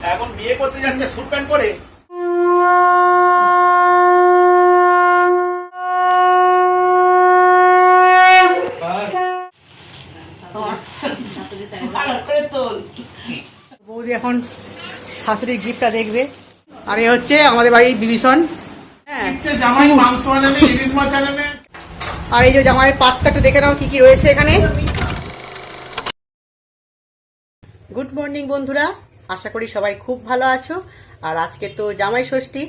এখন বিয়ে করতে যাচ্ছে স্যুট প্যান্ট পরে? বৌদি এখন শাশুড়ির গিফটটা দেখবে। আর এ হচ্ছে আমাদের বাড়ির বিভীষণ হ্যাঁ। আর এই যে জামাইয়ের পাতটা একটু দেখে নাও কি কি রয়েছে এখানে। গুড মর্নিং বন্ধুরা। আশা করি সবাই খুব ভালো আছো। আর আজকে তো জামাই ষষ্ঠী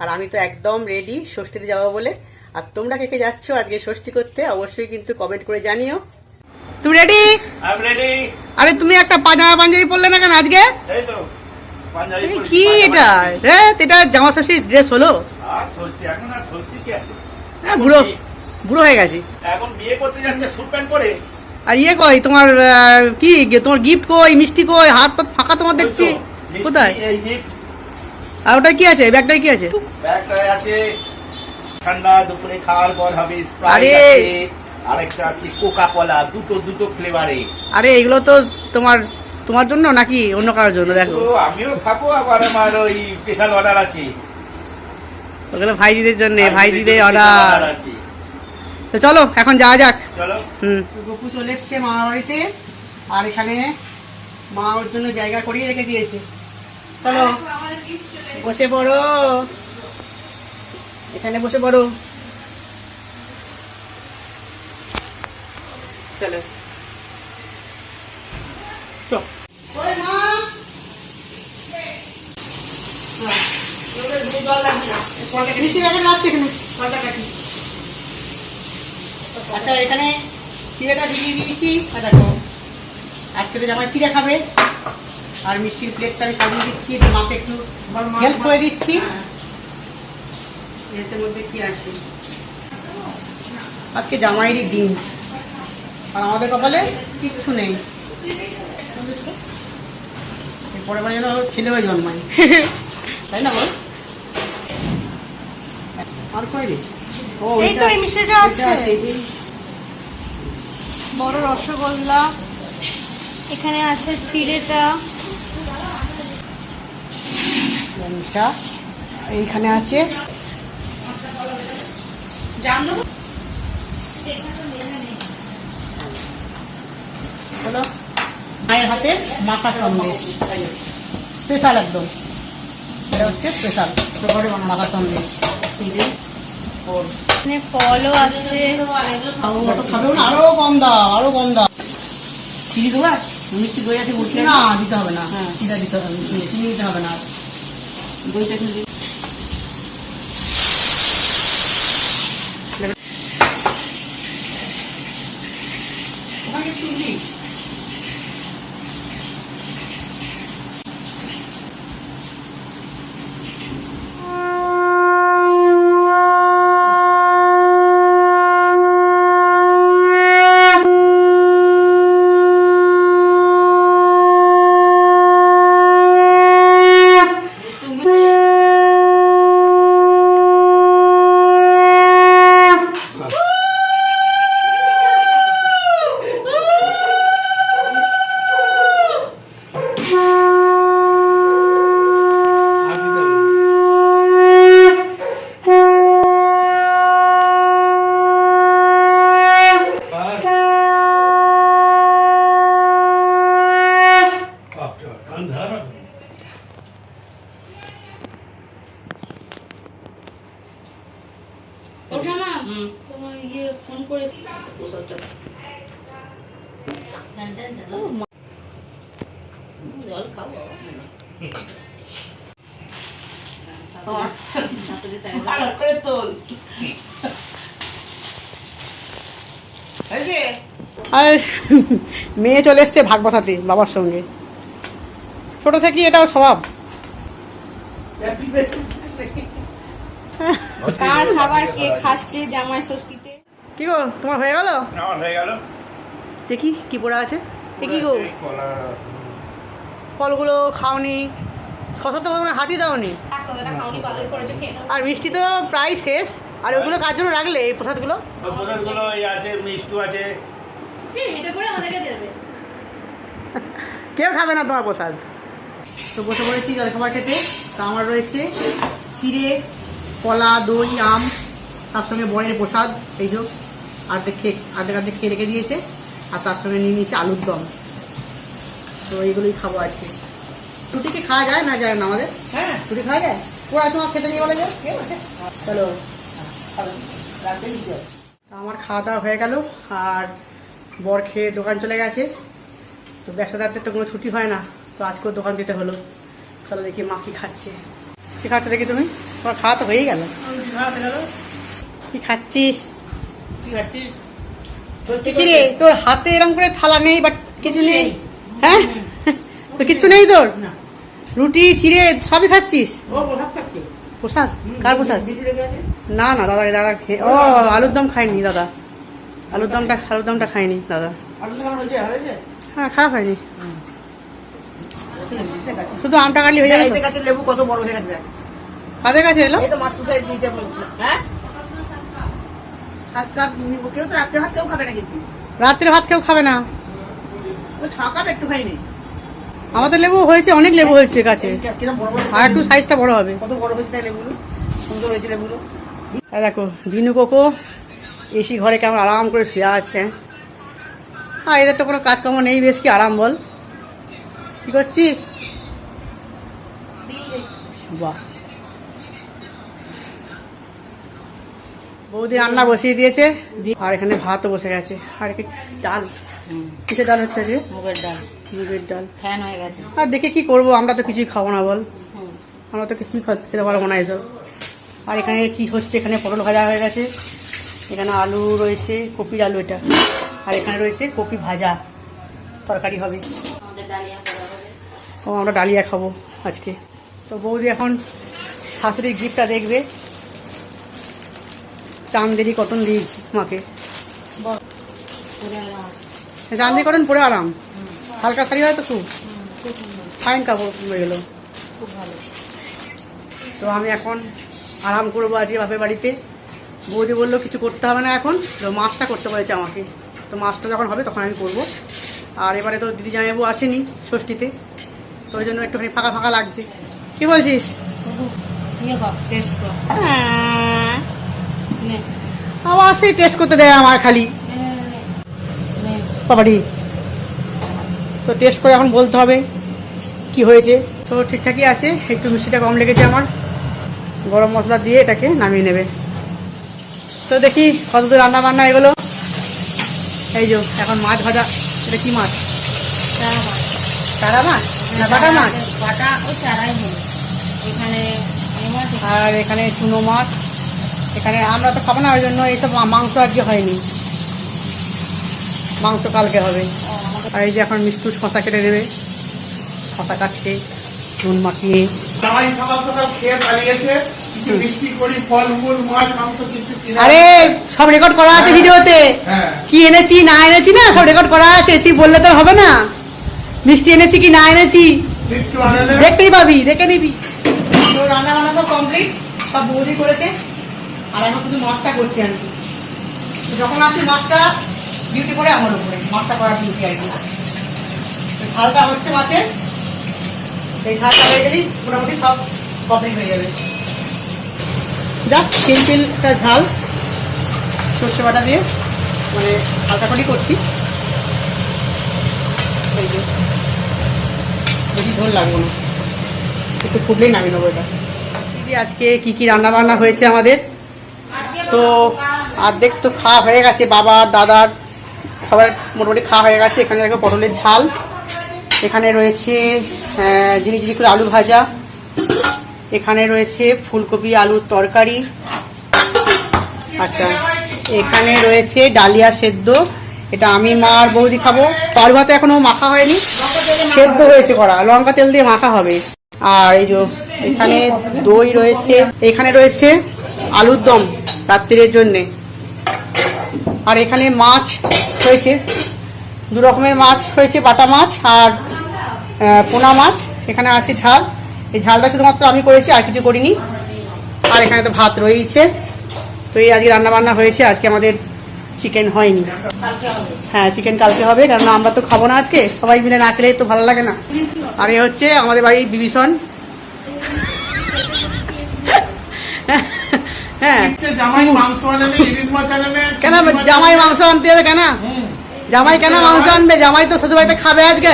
আর আমি তো একদম রেডি ষষ্ঠীতে যাব বলে। আর তোমরা কে কে যাচ্ছ আজকে ষষ্ঠী করতে অবশ্যই কিন্তু কমেন্ট করে জানিও। তুমি রেডি রেডি আরে তুমি একটা পাজামা পাঞ্জাবি পরলে না কেন আজকে? এই তো কি এটা? রে এটা জামা ষষ্ঠীর ড্রেস হলো? হ্যাঁ, বুড়ো বুড়ো হয়ে গেছি। এখন বিয়ে করতে যাচ্ছে স্যুট প্যান্ট পরে? আর ইয়ে কই তোমার কি তোমার গিফট কই মিষ্টি কই হাত পা ফাঁকা তোমার দেখছি। কোথায়? আর ওটা কি আছে? ব্যাগটায় কি আছে? ব্যাগটায় আছে ঠান্ডা দুপুরে খাওয়ার পর হবে স্প্রাইট আরে! আছে আরেকটা আছে কোকা কোলা দুটো দুটো ফ্লেভারে আরে এগুলো তো তোমার তোমার জন্য নাকি অন্য কারোর জন্য? দেখো। আমিও খাব আবার আমার ওই স্পেশাল অর্ডার আছে। ওগুলো ভাইজিদের জন্য ভাইজিদের অর্ডার আছে। তো চলো এখন যাওয়া যাক। চলো। হুম। গপু চলে এসছে মামার বাড়িতে আর এখানে মা ওর জন্য জায়গা করিয়ে রেখে দিয়েছে। চলো বসে পড়ো। এখানে বসে পড়ো। চলো। চল মিষ্টি ব্যাগে রাখছে এখানে। কলটা কাটি আচ্ছা এখানে চিড়েটা ভিজিয়ে দিয়েছি। আর দেখো আজকে তো জামাই চিড়ে খাবে। আর মিষ্টির প্লেটটা আমি সাজিয়ে দিচ্ছি মাকে একটু হেল্প করে দিচ্ছি। এটার মধ্যে কি আছে? আজকে জামাইয়েরই দিন। আর আমাদের কপালে কিচ্ছু নেই। পরের বার যেন ছেলে হয়ে জন্মায়। তাই না বল? আর কই রে ও এই তো এই আছে। বড় রসগোল্লা। এখানে আছে চিড়েটা। এইখানে আছে। হলো। মায়ের হাতে মাখা সন্দেশ। স্পেশাল একদম। এটা হচ্ছে স্পেশাল। ঘরে মাখা সন্দেশ। এখানে ফলও আছে। আরও কম দাও আরও কম দাও। চিনি দেবো? মিষ্টি আছে বলছি না দিতে হবে না। হ্যাঁ। দিতে হবে চিনি দিতে হবে না। দইটা কিন্তু ওখানে একটু দিই। ওঠা না তোমার ইয়ে ফোন আর মেয়ে চলে এসছে ভাগ বসাতে বাবার সঙ্গে। ছোট থেকে এটাও স্বভাব। কার খাবার কে খাচ্ছে জামাই ষষ্ঠীতে? কি গো তোমার হয়ে গেল? আমার হয়ে গেল। দেখি কি পড়া আছে। এ কি গো। ফলগুলো খাওনি। শশা তো কোনো হাতই দাওনি। আর মিষ্টি তো প্রায় শেষ। আর ওগুলো কার জন্য রাখলে এই প্রসাদগুলো? গুলো এই আছে মিষ্টু আছে। কেউ খাবে না তোমার প্রসাদ। তো বসে পড়েছি জলখাবার খেতে। তো আমার রয়েছে চিড়ে কলা দই আম তার সঙ্গে বরের প্রসাদ এই যে আর্ধেক খেয়ে আর্ধেক আর্ধেক খেয়ে রেখে দিয়েছে আর তার সঙ্গে নিয়ে নিয়েছে আলুর দম। তো এইগুলোই খাব আজকে। রুটি কি খাওয়া যায় না যায় না আমাদের? হ্যাঁ। রুটি খাওয়া যায়? ওরা তোমার খেতে নিয়ে বলে যায় চলো। তো আমার খাওয়া দাওয়া হয়ে গেল আর বর খেয়ে দোকান চলে গেছে। তো ব্যবসাদারদের তো কোনো ছুটি হয় না তো আজকেও দোকান দিতে হলো। চলো দেখি মা কি খাচ্ছে। কি খাচ্ছ দেখি তুমি? তোমার খাওয়া তো হয়েই গেল। কি খাচ্ছিস? কি খাচ্ছিস? রে তোর হাতে এরকম করে থালা নেই বাট কিছু নেই? হ্যাঁ? তো কিচ্ছু নেই তোর? রুটি চিড়ে সবই খাচ্ছিস? প্রসাদ কার প্রসাদ? না না দাদা দাদা খেয়ে ও আলুর দম খায়নি দাদা। আলুর দমটা আলুর দমটা খায়নি দাদা। হ্যাঁ খারাপ হয়নি। শুধু আমটা কাটলি হয়ে যাবে লেবু কত বড় হয়ে গেছে। কাদের কাছে এলো? এই তো মাস্টার সাহেব দিয়েছে হ্যাঁ? আজকে কেউ তো রাত্রে ভাত কেউ খাবে না কিন্তু রাত্রে ভাত কেউ খাবে না। ওই ছ কাপ একটু খাইনি আমাদের লেবু হয়েছে অনেক লেবু হয়েছে গাছে। বড় আর একটু সাইজটা বড় হবে। কত বড় হয়েছে তাই লেবুগুলো? সুন্দর হয়েছে লেবুগুলো। এই দেখো জিনু কোকো এসি ঘরে কেমন আরাম করে শুয়ে আছে। আর এদের তো কোনো কাজকর্ম নেই বেশ কি আরাম বল। কি করছিস? বাহ। বৌদি রান্না বসিয়ে দিয়েছে। আর এখানে ভাতও বসে গেছে। আর কি ডাল। কিসের ডাল হচ্ছে যে মুগের ডাল। মুগের ডাল। ফ্যান হয়ে গেছে। আর দেখে কি করব? আমরা তো কিছুই খাব না বল। আমরা তো কিছুই খেতে পারব না এসব। আর এখানে কি হচ্ছে? এখানে পটল ভাজা হয়ে গেছে। এখানে আলু রয়েছে কপির আলু এটা। আর এখানে রয়েছে কপি ভাজা। তরকারি হবে। ও আমরা ডালিয়া খাব আজকে। তো বৌদি এখন শাশুড়ির গিফটটা দেখবে। চান্দেরি কটন দিই মাকে। পুরো মাছ চান্দেরি কটন পরে আরাম। হালকা শাড়ি হয় তো খুব। ফাইন কাপড় হয়ে গেলো। খুব ভালো। তো আমি এখন আরাম করব আজকে বাপের বাড়িতে। বৌদি বলল কিছু করতে হবে না এখন। তো মাছটা করতে বলেছে আমাকে। তো মাছটা যখন হবে তখন আমি করব। আর এবারে তো দিদি জামাইবাবু আসেনি ষষ্ঠীতে। তো ওই জন্য একটুখানি ফাঁকা ফাঁকা লাগছে। কি বলছিস? নিয়ে কর টেস্ট কর। নে আবার সেই টেস্ট করতে দেয় আমার খালি। বাবাটি তো টেস্ট করে এখন বলতে হবে কি হয়েছে। তো ঠিকঠাকই আছে একটু মিষ্টিটা কম লেগেছে আমার। গরম মশলা দিয়ে এটাকে নামিয়ে নেবে। তো দেখি কতদূর রান্না বান্না এগুলো। এই যে এখন মাছ ভাজা। এটা কি মাছ? চারা মাছ। না বাটা মাছ? বাটা ও চারাই এখানে মাছ আর এখানে চুনো মাছ। এখানে আমরা তো খাব না ওই জন্য এই তো মাংস আজকে হয়নি। মাংস কালকে হবে। আর এই যে এখন মিষ্টু শশা কেটে দেবে। শশা কাটছে নুন মাখিয়ে। আরে সব রেকর্ড করা আছে ভিডিওতে। হ্যাঁ। কি এনেছি না এনেছি না সব রেকর্ড করা আছে। তুই বললে তো হবে না। মিষ্টি এনেছি কি না এনেছি? দেখতেই পাবি দেখে নিবি। রান্না বান্না তো কমপ্লিট সব বৌদি করেছে। আর এখন শুধু মাছটা করছি আমি। যখন আসি মাছটা ডিউটি করে আমার উপরে মাছটা করার ডিউটি আর কি। ঝালটা হচ্ছে মাছের এই ঝালটা হয়ে গেলেই মোটামুটি সব কমপ্লিট হয়ে যাবে। জাস্ট সিম্পল একটা ঝাল। সর্ষে বাটা দিয়ে মানে হালকা করেই করছি বেশি ঝোল লাগবে না। একটু ফুটলেই নামিয়ে নেব এটা। দিদি, আজকে কী কী রান্না বান্না হয়েছে আমাদের? তো অর্ধেক তো খাওয়া হয়ে গেছে বাবার দাদার সবার মোটামুটি খাওয়া হয়ে গেছে। এখানে দেখো পটলের ঝাল। এখানে রয়েছে জিনিস জিনিস করে আলু ভাজা। এখানে রয়েছে ফুলকপি, আলুর তরকারি। আচ্ছা এখানে রয়েছে ডালিয়া সেদ্ধ। এটা আমি, মা আর বৌদি খাব। পার ভাতে এখনও মাখা হয়নি। সেদ্ধ হয়েছে করা লঙ্কা তেল দিয়ে মাখা হবে। আর এই যে এখানে দই রয়েছে। এখানে রয়েছে আলুর দম রাত্রির জন্যে। আর এখানে মাছ হয়েছে। দু রকমের মাছ হয়েছে, বাটা মাছ আর পোনা মাছ। এখানে আছে ঝাল। এই ঝালটা শুধুমাত্র আমি করেছি, আর কিছু করিনি। আর এখানে তো ভাত রয়েছে। তো এই আজকে রান্নাবান্না হয়েছে। আজকে আমাদের চিকেন হয়নি। হ্যাঁ চিকেন কালকে হবে কারণ আমরা তো খাব না আজকে। সবাই মিলে না খেলে তো ভালো লাগে না। আর এ হচ্ছে আমাদের বাড়ির বিভীষণ। হ্যাঁ নে, কেন জামাই মাংস আনতে হবে কেন? জামাই কেন মাংস আনবে? জামাই তো শ্বশুর বাড়িতে খাবে আজকে।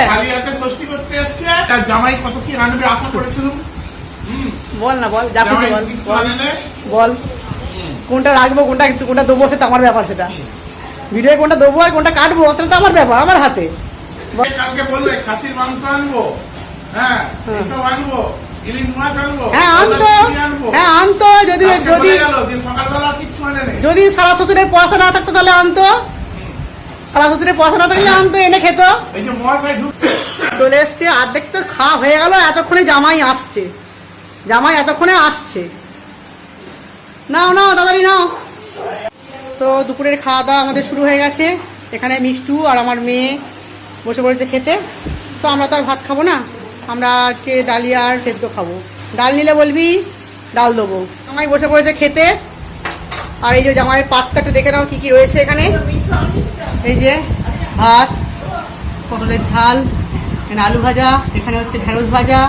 জামাই কত কি আনবে আশা করেছিলাম। বল না বল যা খুশি বল। কোনটা রাখব কোনটা কোনটা দেবো সেটা আমার ব্যাপার সেটা। ভিডিও কোনটা দেবো আর কোনটা কাটবো সেটা তো আমার ব্যাপার আমার হাতে। কালকে বললে খাসির মাংস আনব হ্যাঁ মাছ আনব। হ্যাঁ আনতো হ্যাঁ আনতো যদি যদি যদি সারা শ্বশুরের পয়সা না থাকতো তাহলে আনতো। সারা শ্বশুরের পয়সা না থাকলে আনতো এনে খেত। চলে এসছে অর্ধেক তো খাওয়া হয়ে গেল এতক্ষণে জামাই আসছে। জামাই এতক্ষণে আসছে। নাও নাও তাড়াতাড়ি নাও। তো দুপুরের খাওয়া দাওয়া আমাদের শুরু হয়ে গেছে। এখানে মিষ্টু আর আমার মেয়ে বসে পড়েছে খেতে। তো আমরা তো আর ভাত খাব না। আমরা আজকে ডালিয়া আর সেদ্ধ খাব। ডাল নিলে বলবি ডাল দেবো। আমায় বসে পড়েছে খেতে। আর এই যে জামাইয়ের পাতটা একটু দেখে নাও কী কী রয়েছে এখানে। এই যে ভাত পটলের ঝাল এখানে আলু ভাজা এখানে হচ্ছে ঢেঁড়স ভাজা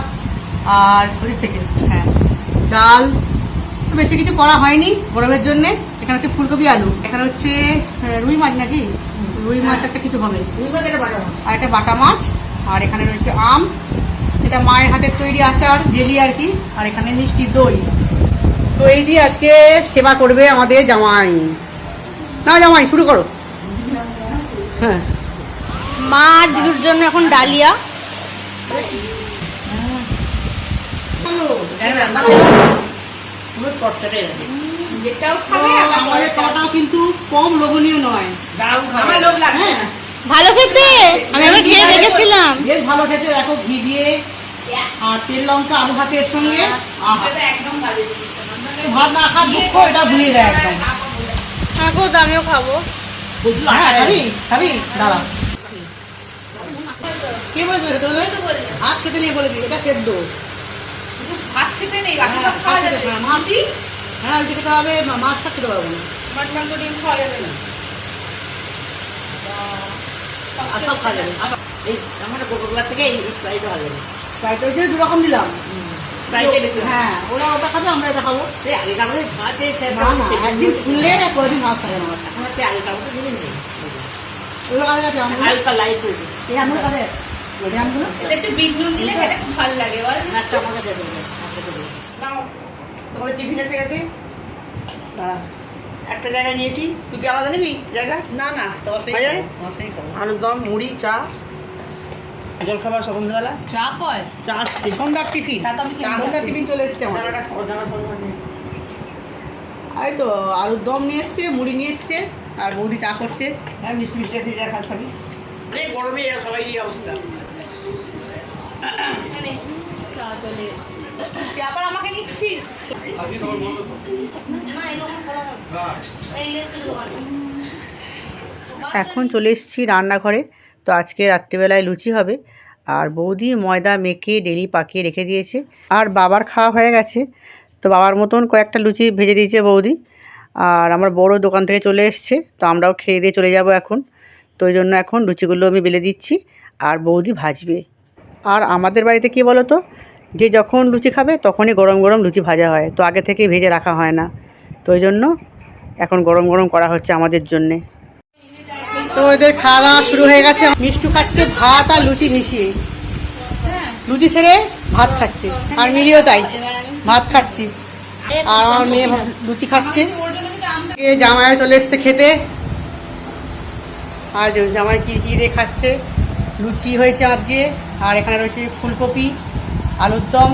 আর ওদিক থেকে হ্যাঁ ডাল। বেশি কিছু করা হয়নি গরমের জন্য। এখানে হচ্ছে ফুলকপি আলু এখানে হচ্ছে রুই মাছ নাকি? রুই মাছ একটা কিছু হবে। আর একটা বাটা মাছ আর এখানে রয়েছে আম। এটা মায়ের হাতের তৈরি আচার জেলি আর কি আর এখানে মিষ্টি দই। তো এই দিয়ে আজকে সেবা করবে আমাদের জামাই। না জামাই শুরু করো। হ্যাঁ। মা আর দিদুর জন্য এখন ডালিয়া। যেটাও খাবে আমাদের খাওয়াটাও কিন্তু কম লোভনীয় নয়। হ্যাঁ। ভালো খেতে? আমি খেয়ে দেখেছিলাম। বেশ ভালো খেতে। দেখো ঘি দিয়ে আর তেল লঙ্কা আলু ভাতের সঙ্গে। ভাত না খাওয়ার দুঃখ এটা দেয় একদম। থাকো তো আমিও খাব। হ্যাঁ খাবি খাবি দাঁড়া। কে বলেছে ভাত খেতে নিয়ে বলে এটা সেদ্ধ। ভাত খেতে নেই বাকি হ্যাঁ, সব খাওয়া যাবে খেতে- হ্যাঁ, হ্যাঁ ওইটা খেতে হবে মাছটা খেতে পারব না। মাছ মাংস ডিম খাওয়া যাবে না। আর সব খাওয়া যাবে। এই আমার থেকে এই ভালো ফ্রাইড রাইসে দু রকম দিলাম। হ্যাঁ ওরা ওটা খাবে আমরা এটা খাব। এই আগেকার মধ্যে ভাত এই না না একদিন খুললে কদিন ভাত থাকে না এখন হচ্ছে আগেকার মধ্যে জিনিস নেই ওগুলো কাজে আছে হালকা লাইট এই আমগুলো কাজে এই আমগুলো? এটা একটু বিট নুন দিলে খেতে খুব ভালো লাগে বল। একটা আমাকে দিয়ে দেবে একটা দিয়ে দেবে। নাও তোমাদের টিফিন এসে গেছে? একটা জায়গায় নিয়েছি। তুই কি আলাদা নিবি? জায়গা? না না তোমার হয়ে। আলুর দম মুড়ি চা? জলখাবার সন্ধ্যেবেলা? চা কয়? চা আসছে। সন্ধ্যার টিফিন। চা তো আমি কিনবো। সন্ধ্যার টিফিন চলে এসছে আমার। এই তো আলুর দম নিয়ে এসছে মুড়ি নিয়ে এসছে আর বৌদি চা করছে। হ্যাঁ মিষ্টি মিষ্টি আছে যা খাস খাবি। অনেক গরমে সবাই এই অবস্থা? চা চলে এসছে। তুই আবার আমাকে নিচ্ছিস? এখন চলে এসেছি রান্নাঘরে। তো আজকে রাত্রিবেলায় লুচি হবে। আর বৌদি ময়দা মেখে ডেলি পাকিয়ে রেখে দিয়েছে। আর বাবার খাওয়া হয়ে গেছে। তো বাবার মতন কয়েকটা লুচি ভেজে দিয়েছে বৌদি। আর আমার বড় দোকান থেকে চলে এসছে। তো আমরাও খেয়ে দিয়ে চলে যাব এখন। তো ওই জন্য এখন লুচিগুলো আমি বেলে দিচ্ছি। আর বৌদি ভাজবে। আর আমাদের বাড়িতে কি বলো তো যে যখন লুচি খাবে তখনই গরম গরম লুচি ভাজা হয়। তো আগে থেকে ভেজে রাখা হয় না। তো ওই জন্য এখন গরম গরম করা হচ্ছে আমাদের জন্যে। তো এদের খাওয়া দাওয়া শুরু হয়ে গেছে। মিষ্টু খাচ্ছে ভাত আর লুচি মিশিয়ে। লুচি ছেড়ে ভাত খাচ্ছে। আর মিলিও তাই। ভাত খাচ্ছি। আর আমার মেয়ে লুচি খাচ্ছে। এ জামাই চলে এসছে খেতে। আর জামাই কি কি দিয়ে খাচ্ছে? লুচি হয়েছে আজকে। আর এখানে রয়েছে ফুলকপি, আলুর দম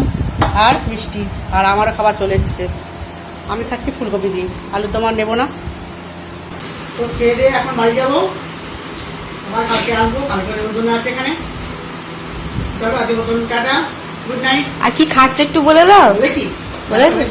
আর মিষ্টি। আর আমারও খাবার চলে এসছে। আমি খাচ্ছি ফুলকপি দিয়ে। আলুর দম আর নেব না। তো খেয়ে এখন বাড়ি যাব। আবার কালকে আসব কালকে ওজন আছে এখানে। চলো আজকে মতন টাটা গুড নাইট আর কি খাচ্ছ একটু বলে দাও। বলেছি। বলেছি।